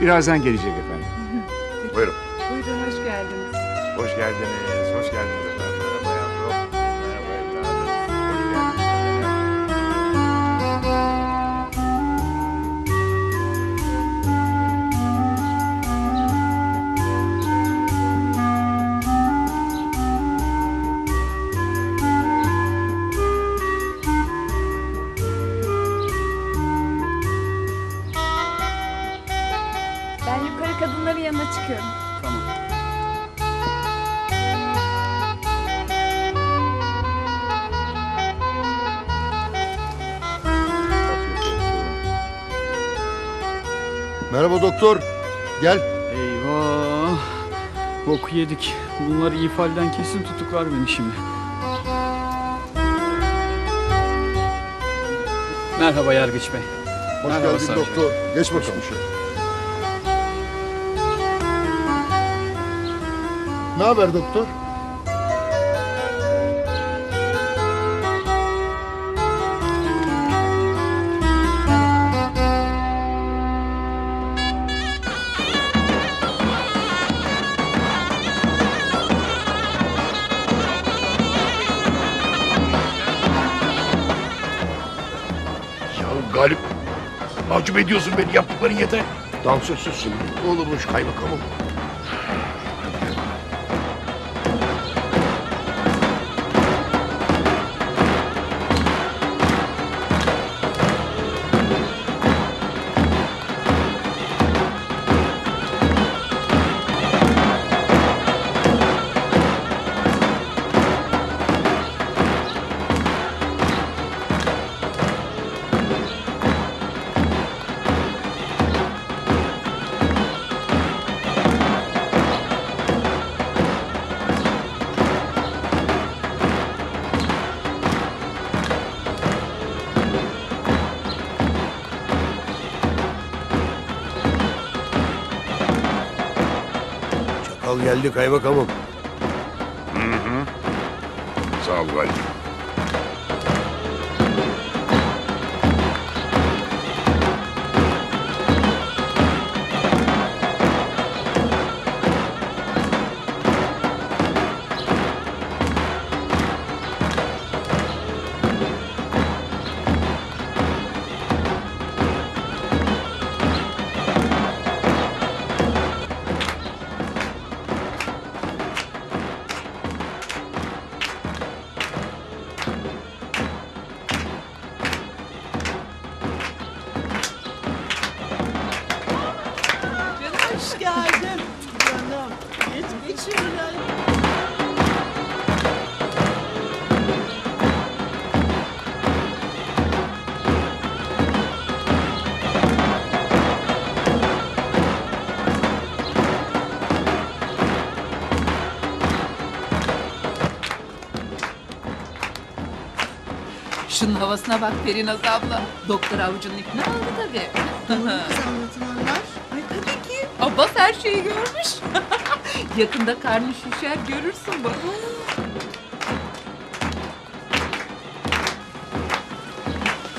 Birazdan gelecek efendim. Buyurun. Buyurun hoş geldiniz. Hoş geldiniz. Hoş geldiniz efendim. Ben yukarı kadınların yanına çıkıyorum. Tamam. Merhaba doktor. Gel. Eyvah. Boku yedik. Bunlar iyi falden kesin tutuklar beni şimdi. Merhaba Yargıç Bey. Hoş Merhaba geldin savcı. doktor. Geç bakalım şöyle. Ne haber doktor? Ya Galip. Mahcup ediyorsun beni. Yaptıkların yeter. Dansözsüzsün. Ne olurmuş kaymakamım. Çakal geldi kaymakamım. Sağ ol Galip. Şunun havasına bak Perinaz abla. Doktor avucunun ikna oldu tabii. Kız anlatılanlar? Ay tabii ki. Abbas her şeyi görmüş. Yakında karnı şişer görürsün bak.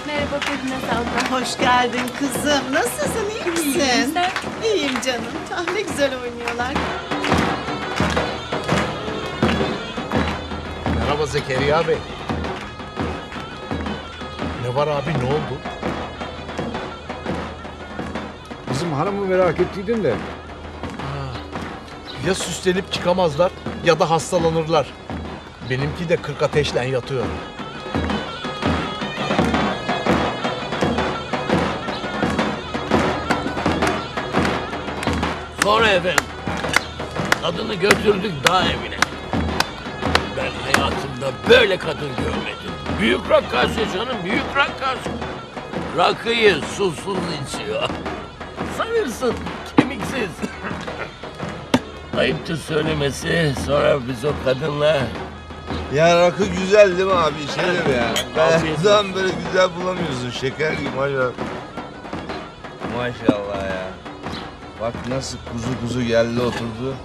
Merhaba Pedine abla. Hoş geldin kızım. Nasılsın iyi misin? Sen İyiyim canım. Ah ne güzel oynuyorlar. Merhaba Zekeriya Bey. Ne var abi ne oldu? Bizim hanımı merak ettiydin de. Ya süslenip çıkamazlar ya da hastalanırlar. Benimki de kırk ateşle yatıyor. Sonra efendim. Kadını götürdük dağ evine. Ben hayatımda böyle kadın görmedim. Büyük rakkası canım, büyük rakkası. Rakıyı susuz içiyor. Sanırsın kemiksiz. Ayıptır söylemesi. Sonra biz o kadınla Ya rakı güzel değil mi abi? İçelim ya. Ben zaman böyle güzel bulamıyorsun. Şeker gibi maşallah. Maşallah ya. Bak nasıl kuzu kuzu geldi oturdu.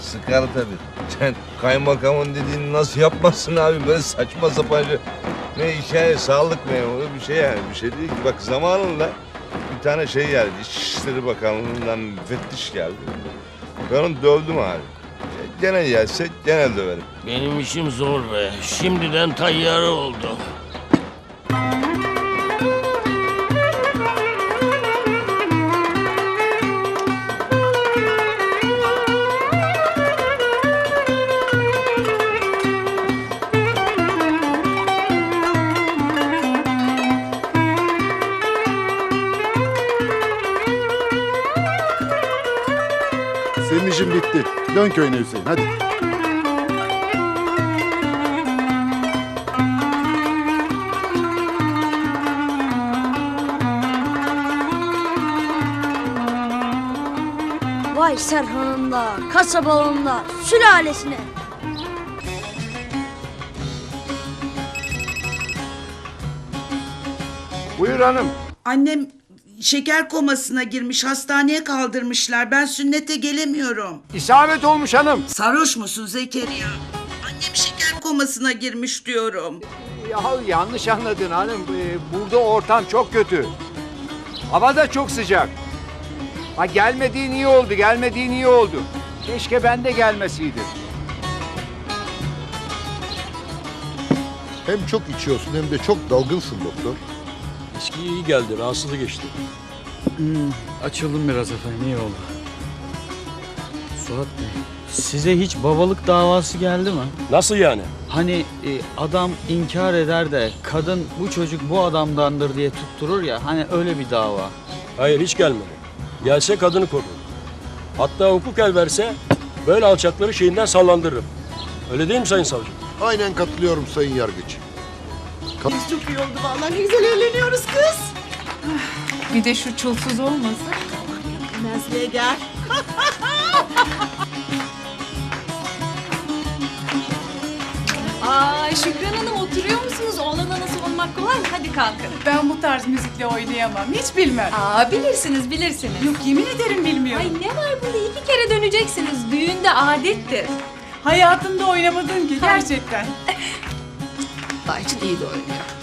Sıkar tabii. Sen kaymakamın dediğini nasıl yapmazsın abi? Böyle saçma sapan şey. Ne içer, sağlık memuru bir şey yani. Bir şey değil ki. Bak zamanında bir tane şey geldi. İçişleri Bakanlığı'ndan müfettiş geldi. Ben onu dövdüm abi. Gene gelse gene döverim. Benim işim zor be. Şimdiden tayyare oldu. Senin işin bitti. Dön köyüne Hüseyin hadi. Vay Serhan'ın da, kasabanın da, sülalesine. Buyur hanım. Annem şeker komasına girmiş. Hastaneye kaldırmışlar. Ben sünnete gelemiyorum. İsabet olmuş hanım. Sarhoş musun Zekeriya? Annem şeker komasına girmiş diyorum. Ya yanlış anladın hanım. Ee, Burada ortam çok kötü. Hava da çok sıcak. Ha gelmediğin iyi oldu, gelmediğin iyi oldu. Keşke ben de gelmeseydim. Hem çok içiyorsun hem de çok dalgınsın doktor. İçki iyi geldi. Rahatsızlık geçti. Hmm, açıldım biraz efendim iyi oldu. Suat Bey size hiç babalık davası geldi mi? Nasıl yani? Hani e, adam inkar eder de kadın bu çocuk bu adamdandır diye tutturur ya hani öyle bir dava. Hayır hiç gelmedi. Gelse kadını korur. Hatta hukuk el verse böyle alçakları şeyinden sallandırırım. Öyle değil mi Sayın Savcı? Aynen katılıyorum sayın yargıç. Biz çok iyi oldu vallahi. Ne güzel eğleniyoruz kız. Bir de şu çulsuz olmasın. Nazlı'ya gel. Aa Şükran Hanım oturuyor musunuz? Oğlan anası olmak kolay mı? Hadi kalkın. Ben bu tarz müzikle oynayamam. Hiç bilmem. Aa bilirsiniz bilirsiniz. Yok yemin ederim bilmiyorum. Ay ne var bunda iki kere döneceksiniz. Düğünde adettir. Hayatımda oynamadın ki gerçekten. Allah için iyi de oynuyor.